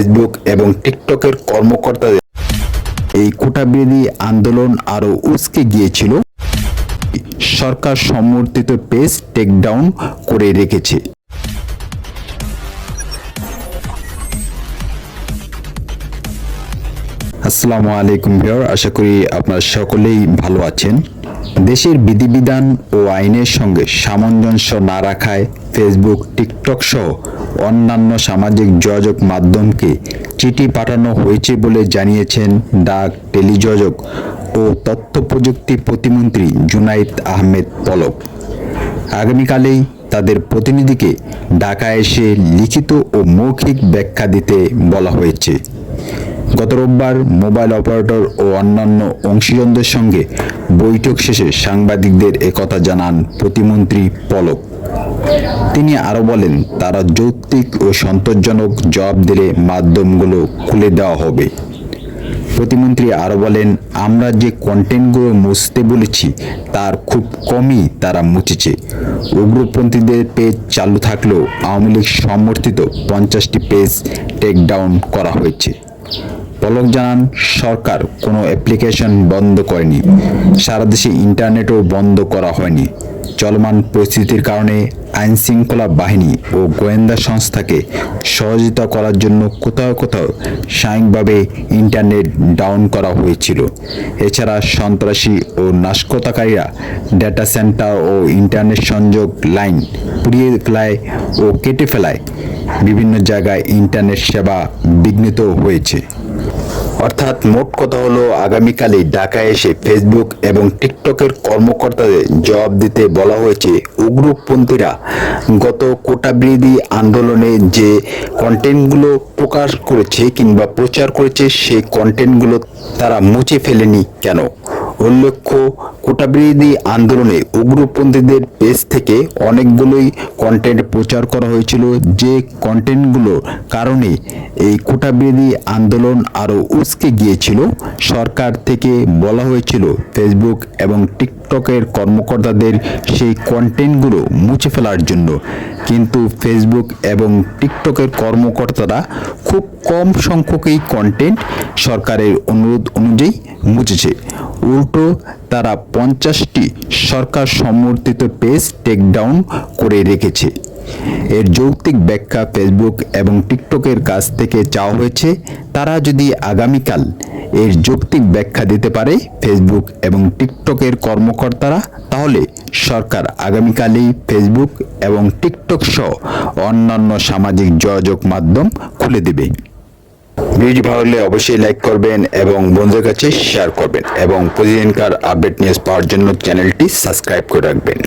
Facebook এবং টিকটকের কর্মকর্তাদের। এই কোটাবিরোধী আন্দোলন আরও উস্কে গিয়েছিল। সরকার সমর্থিত পেজ টেকডাউন করে রেখেছে। আসসালামু আলাইকুম ভিউয়ার, আশা করি আপনারা সকলেই ভালো আছেন। দেশের বিধিবিধান ও আইনের সঙ্গে সামঞ্জস্য না রাখায় ফেসবুক টিকটক সহ অন্যান্য সামাজিক যোগাযোগ মাধ্যমকে চিঠি পাঠানো হয়েছে বলে জানিয়েছেন ডাক টেলিযোগাযোগ ও তথ্য প্রযুক্তি প্রতিমন্ত্রী জুনাইদ আহমেদ পলক। আগামীকালেই তাদের প্রতিনিধিকে ঢাকায় এসে লিখিত ও মৌখিক ব্যাখ্যা দিতে বলা হয়েছে। গত রোববার মোবাইল অপারেটর ও অন্যান্য অংশীজনদের সঙ্গে বৈঠক শেষে সাংবাদিকদের একথা জানান প্রতিমন্ত্রী পলক। তিনি আরও বলেন, তারা যৌক্তিক ও সন্তোষজনক জবাব দিলে মাধ্যমগুলো খুলে দেওয়া হবে। প্রতিমন্ত্রী আরও বলেন, আমরা যে কন্টেন্টগুলো মুছতে বলেছি, তার খুব কমই তারা মুছেছে। উগ্রপন্থীদের পেজ চালু থাকলেও আওয়ামী লীগ সমর্থিত পঞ্চাশটি পেজ টেকডাউন করা হয়েছে। পলক জানান সরকার কোনো অ্যাপ্লিকেশন বন্ধ করেনি। সারা দেশে ইন্টারনেটও বন্ধ করা হয়নি। চলমান পরিস্থিতির কারণে আইন শৃঙ্খলা বাহিনী ও গোয়েন্দা সংস্থাকে সহযোগিতা করার জন্য কোথাও কোথাও সাময়িকভাবে ইন্টারনেট ডাউন করা হয়েছিল। এছাড়া সন্ত্রাসী ও নাশকতাকারীরা ডেটা সেন্টার ও ইন্টারনেট সংযোগ লাইন পুড়িয়ে ফেলায় ও কেটে ফেলায়। বিভিন্ন জায়গায় ইন্টারনেট সেবা বিঘ্নিত হয়েছে। অর্থাৎ মোট কথা হলো আগামীকালে ঢাকায় এসে ফেসবুক এবং টিকটকের কর্মকর্তাদের জবাব দিতে বলা হয়েছে উগ্রপন্থীরা। গত কোটা বিরোধী আন্দোলনে যে কন্টেন্টগুলো প্রকাশ করেছে কিংবা প্রচার করেছে, সেই কন্টেন্টগুলো তারা মুছে ফেলেনি কেন? উল্লেখ্য, কোটাবিরোধী আন্দোলনে উগ্রপন্থীদের পেজ থেকে অনেকগুলোই কন্টেন্ট প্রচার করা হয়েছিল। যে কন্টেন্টগুলোর কারণে এই কোটাবিরোধী আন্দোলন আরও উস্কে গিয়েছিল, সরকার থেকে বলা হয়েছিল ফেসবুক এবং টিকটকের কর্মকর্তাদের সেই কন্টেন্টগুলো মুছে ফেলার জন্য। কিন্তু ফেসবুক এবং টিকটকের কর্মকর্তারা খুব কম সংখ্যকই কন্টেন্ট সরকারের অনুরোধ অনুযায়ী মুছেছে। উল্টো তারা পঞ্চাশটি সরকার সমর্থিত পেজ টেকডাউন করে রেখেছে। এর যৌক্তিক ব্যাখ্যা ফেসবুক এবং টিকটকের কাছ থেকে চাওয়া হয়েছে, তারা যদি আগামীকাল এর যৌক্তিক ব্যাখ্যা দিতে পারে ফেসবুক এবং টিকটকের কর্মকর্তারা, তাহলে সরকার আগামীকালই ফেসবুক এবং টিকটক সহ অন্যান্য সামাজিক যোগাযোগ মাধ্যম খুলে দেবে। ভিডিওটি ভালো লাগলে অবশ্যই লাইক করবেন এবং বন্ধুদের কাছে শেয়ার করবেন এবং প্রতিদিনকার আপডেট নিউজ পাওয়ার জন্য চ্যানেলটি সাবস্ক্রাইব করে রাখবেন।